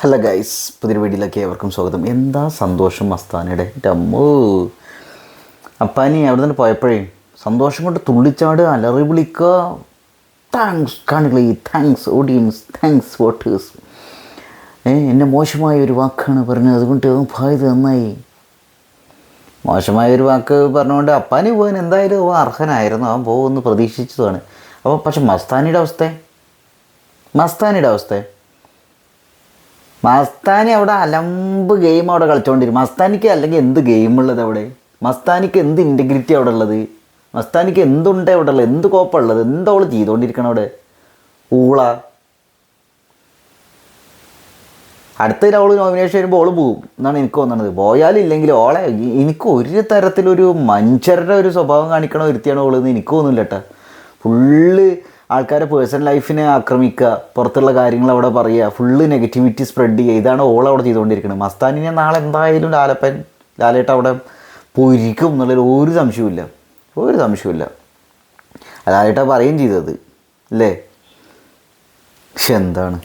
Hello guys പുതിയൊരു വീഡിയോയിലേക്ക് ഏവർക്കും സ്വാഗതം. എന്താ സന്തോഷം മസ്താനയുടെ എന്റെ അമ്മോ അപ്പാനി അവിടെ നിന്ന് പോയപ്പോഴേ സന്തോഷം കൊണ്ട് തുള്ളിച്ചാട് അലറി വിളിക്കുക. താങ്ക്സ് കാണികളി താങ്ക്സ് ഓഡിയൻസ് താങ്ക്സ് വോട്ടേഴ്സ് എന്നെ മോശമായ ഒരു വാക്കാണ് പറഞ്ഞത്. അതുകൊണ്ട് ഭാഗ്യത നന്നായി. മോശമായ ഒരു വാക്ക് പറഞ്ഞുകൊണ്ട് അപ്പാനി പോകാൻ എന്തായാലും അവൻ അർഹനായിരുന്നു. അവൻ പോകുമെന്ന് പ്രതീക്ഷിച്ചതാണ്. അപ്പോൾ പക്ഷെ മസ്താനിയുടെ അവസ്ഥ? മസ്താനിയുടെ അവസ്ഥ? മസ്താനി അവിടെ അലമ്പ് ഗെയിം അവിടെ കളിച്ചുകൊണ്ടിരിക്കും മസ്താനിക്ക് അല്ലെങ്കിൽ എന്ത് ഗെയിം ഉള്ളത് അവിടെ? മസ്താനിക്ക് എന്ത് ഇന്റഗ്രിറ്റി അവിടെ ഉള്ളത്? മസ്താനിക്ക് എന്തുണ്ട് അവിടെ ഉള്ളത്? എന്ത് കോപ്പുള്ളത് എന്താ അവൾ ചെയ്തുകൊണ്ടിരിക്കണം അവിടെ? ഊള. അടുത്ത അവൾ നോമിനേഷൻ വരുമ്പോൾ ഓൾ പോകും എന്നാണ് എനിക്ക് തോന്നുന്നത്. പോയാലില്ലെങ്കിൽ ഓളെ എനിക്ക് ഒരു തരത്തിലൊരു മനുഷ്യരുടെ ഒരു സ്വഭാവം കാണിക്കണ ഒരുത്തിയാണ് ഓളെന്ന് എനിക്ക് തോന്നുന്നില്ല കേട്ടോ ഫുള്ള് ആൾക്കാരെ പേഴ്സണൽ ലൈഫിനെ ആക്രമിക്കുക പുറത്തുള്ള കാര്യങ്ങൾ അവിടെ പറയുക ഫുള്ള് നെഗറ്റിവിറ്റി സ്പ്രെഡ് ചെയ്യുക. ഇതാണ് ഓൾ അവിടെ ചെയ്തുകൊണ്ടിരിക്കുന്നത്. മസ്താനിനെ നാളെ എന്തായാലും ലാലപ്പൻ ലാലേട്ട അവിടെ പോയിരിക്കും എന്നുള്ളതിൽ ഒരു സംശയവുമില്ല. ഒരു സംശയമില്ല ലാലേട്ട പറയുകയും ചെയ്തത് അല്ലേ? പക്ഷെ എന്താണ്?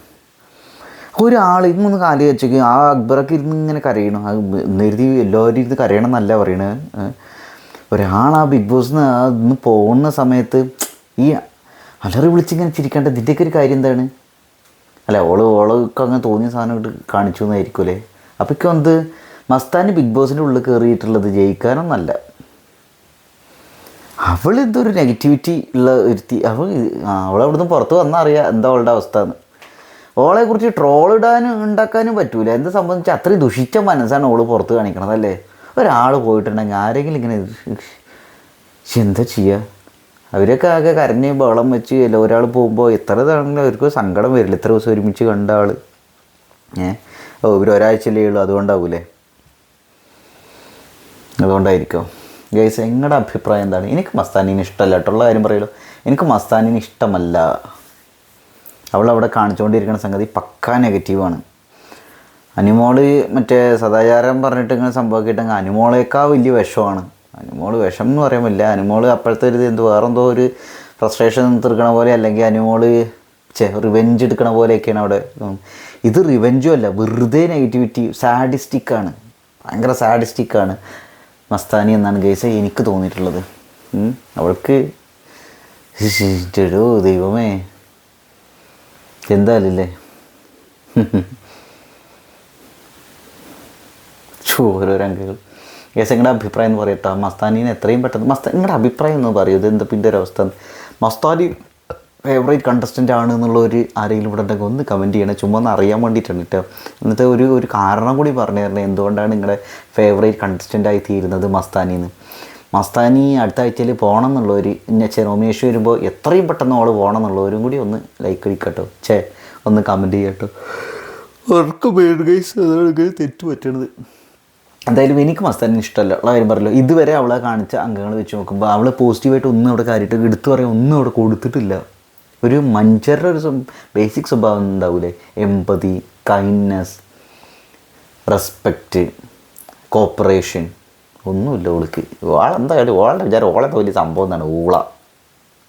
ഒരാൾ ഇന്നൊന്ന് കാലി വെച്ചേക്ക് ആ അക്ബറൊക്കെ ഇരുന്ന് ഇങ്ങനെ കരയണം. നേരത്തെ എല്ലാവരും ഇരുന്ന് കരയണം എന്നല്ല പറയണത് ഒരാൾ ആ ബിഗ് ബോസിന് ഇന്ന് പോകുന്ന സമയത്ത് ഈ അലറി വിളിച്ചിങ്ങനെ ചിരിക്കേണ്ട ഇതിന്റെയൊക്കെ ഒരു കാര്യം എന്താണ്? അല്ല ഓൾ ഓളൊക്കെ അങ്ങനെ തോന്നിയ സാധനം ഇട്ട് കാണിച്ചു എന്നായിരിക്കും അല്ലേ അപ്പോൾ ഇപ്പം എന്ത്? മസ്താന് ബിഗ് ബോസിന്റെ ഉള്ളിൽ കയറിയിട്ടുള്ളത് ജയിക്കാനൊന്നല്ല. അവൾ ഇതൊരു നെഗറ്റിവിറ്റി ഉള്ള ഒരുത്തി. അവൾ അവളവിടുന്ന് പുറത്ത് വന്നാൽ അറിയാം എന്താ അവളുടെ അവസ്ഥ എന്ന് ഓളെ കുറിച്ച് ട്രോൾ ഇടാനും ഉണ്ടാക്കാനും പറ്റൂല. എന്ത് സംബന്ധിച്ച് അത്രയും ദുഷിച്ച മനസ്സാണ് ഓൾ പുറത്ത് കാണിക്കണത് അല്ലേ? ഒരാൾ പോയിട്ടുണ്ടെങ്കിൽ ആരെങ്കിലും ഇങ്ങനെ എന്താ ചെയ്യുക അവരൊക്കെ ആകെ കരഞ്ഞ് ബഹളം വെച്ച് അല്ല ഒരാൾ പോകുമ്പോൾ ഇത്ര ഇതാണെങ്കിലും അവർക്ക് സങ്കടം വരില്ല? ഇത്ര ദിവസം ഒരുമിച്ച് കണ്ട ആൾ ഏഹ് ഓ ഇവർ ഒരാഴ്ചയിലേ ഉള്ളൂ അതുകൊണ്ടാവൂലേ? അതുകൊണ്ടായിരിക്കും. ഗൈസ് നിങ്ങളുടെ അഭിപ്രായം എന്താണ്? എനിക്ക് മസ്താനിനെ ഇഷ്ടമല്ല. കേട്ടുള്ള കാര്യം പറയുമല്ലോ എനിക്ക് മസ്താനിനെ ഇഷ്ടമല്ല. അവൾ അവിടെ കാണിച്ചുകൊണ്ടിരിക്കുന്ന സംഗതി പക്കാ നെഗറ്റീവാണ് അനിമോൾ മറ്റേ സദാചാരം പറഞ്ഞിട്ട് ഇങ്ങനെ സംഭവിക്കിട്ടെങ്കിൽ അനിമോളേക്കാൾ വലിയ വിഷമാണ്. അനിമോൾ വിഷം എന്ന് പറയാൻ പറ്റില്ല അനിമോൾ അപ്പോഴത്തെ ഒരു എന്ത് വേറെന്തോ ഒരു ഫ്രസ്ട്രേഷൻ തീർക്കണ പോലെ അല്ലെങ്കിൽ അനുമോൾ ചെ റിവെഞ്ച് എടുക്കണ പോലെയൊക്കെയാണ് അവിടെ. ഇത് റിവെഞ്ചും അല്ല. വെറുതെ നെഗറ്റിവിറ്റി സാഡിസ്റ്റിക്കാണ് ഭയങ്കര സാഡിസ്റ്റിക്കാണ് മസ്താനി എന്നാണ് ഗൈസ എനിക്ക് തോന്നിയിട്ടുള്ളത്. അവൾക്ക് ചെടോ ദൈവമേ. എന്തായാലല്ലേ ഓരോരോ അംഗങ്ങൾ. യെസ് നിങ്ങളുടെ അഭിപ്രായം എന്ന് പറയട്ടോ. മസ്താനീനെ എത്രയും പെട്ടെന്ന് മസ്ത നിങ്ങളുടെ അഭിപ്രായം എന്ന് പറയൂ. ഇത് എന്താ പിന്നെ ഒരു അവസ്ഥ? മസ്താനി ഫേവറേറ്റ് കണ്ടസ്റ്റന്റ് ആണ് എന്നുള്ള ഒരു ആരെങ്കിലും ഇവിടെ ഉണ്ടെങ്കിൽ ഒന്ന് കമന്റ് ചെയ്യണം. ചുമ്മാ ഒന്ന് അറിയാൻ വേണ്ടിയിട്ടാണ് കേട്ടോ എന്നിട്ട് ഒരു ഒരു കാരണം കൂടി പറഞ്ഞു തരണം. എന്തുകൊണ്ടാണ് നിങ്ങളുടെ ഫേവറേറ്റ് കണ്ടസ്റ്റന്റ് ആയി തീരുന്നത് മസ്താനിന്ന്? മസ്താനി അടുത്ത ആഴ്ചയിൽ പോകണം എന്നുള്ളൊരു ഇന്ന നോമിനേഷൻ വരുമ്പോൾ എത്രയും പെട്ടെന്ന് അവൾ പോകണം എന്നുള്ളവരും കൂടി ഒന്ന് ലൈക്ക് അടിക്കട്ടോ. ചേ ഒന്ന് കമന്റ് ചെയ്യട്ടോ. അവർക്ക് പേര് ഗൈസ് തെറ്റ് പറ്റണത്. എന്തായാലും എനിക്ക് മസ്താനിന് ഇഷ്ടമല്ല. ഉള്ള കാര്യം പറയല്ലോ ഇതുവരെ അവളെ കാണിച്ച അംഗങ്ങൾ വെച്ച് നോക്കുമ്പോൾ അവൾ പോസിറ്റീവായിട്ട് ഒന്നും അവിടെ കാര്യമായിട്ട് എടുത്തു പറയാൻ ഒന്നും അവിടെ കൊടുത്തിട്ടില്ല. ഒരു മനുഷ്യരുടെ ഒരു ബേസിക് സ്വഭാവം ഉണ്ടാവില്ലേ എമ്പതി കൈൻഡ്നെസ് റെസ്പെക്റ്റ് കോപ്പറേഷൻ ഒന്നുമില്ല ഓൾക്ക് ഓളെന്തായാലും ഓളുടെ വിചാരം ഓളെന്താ വലിയ സംഭവം എന്നാണ് ഊള.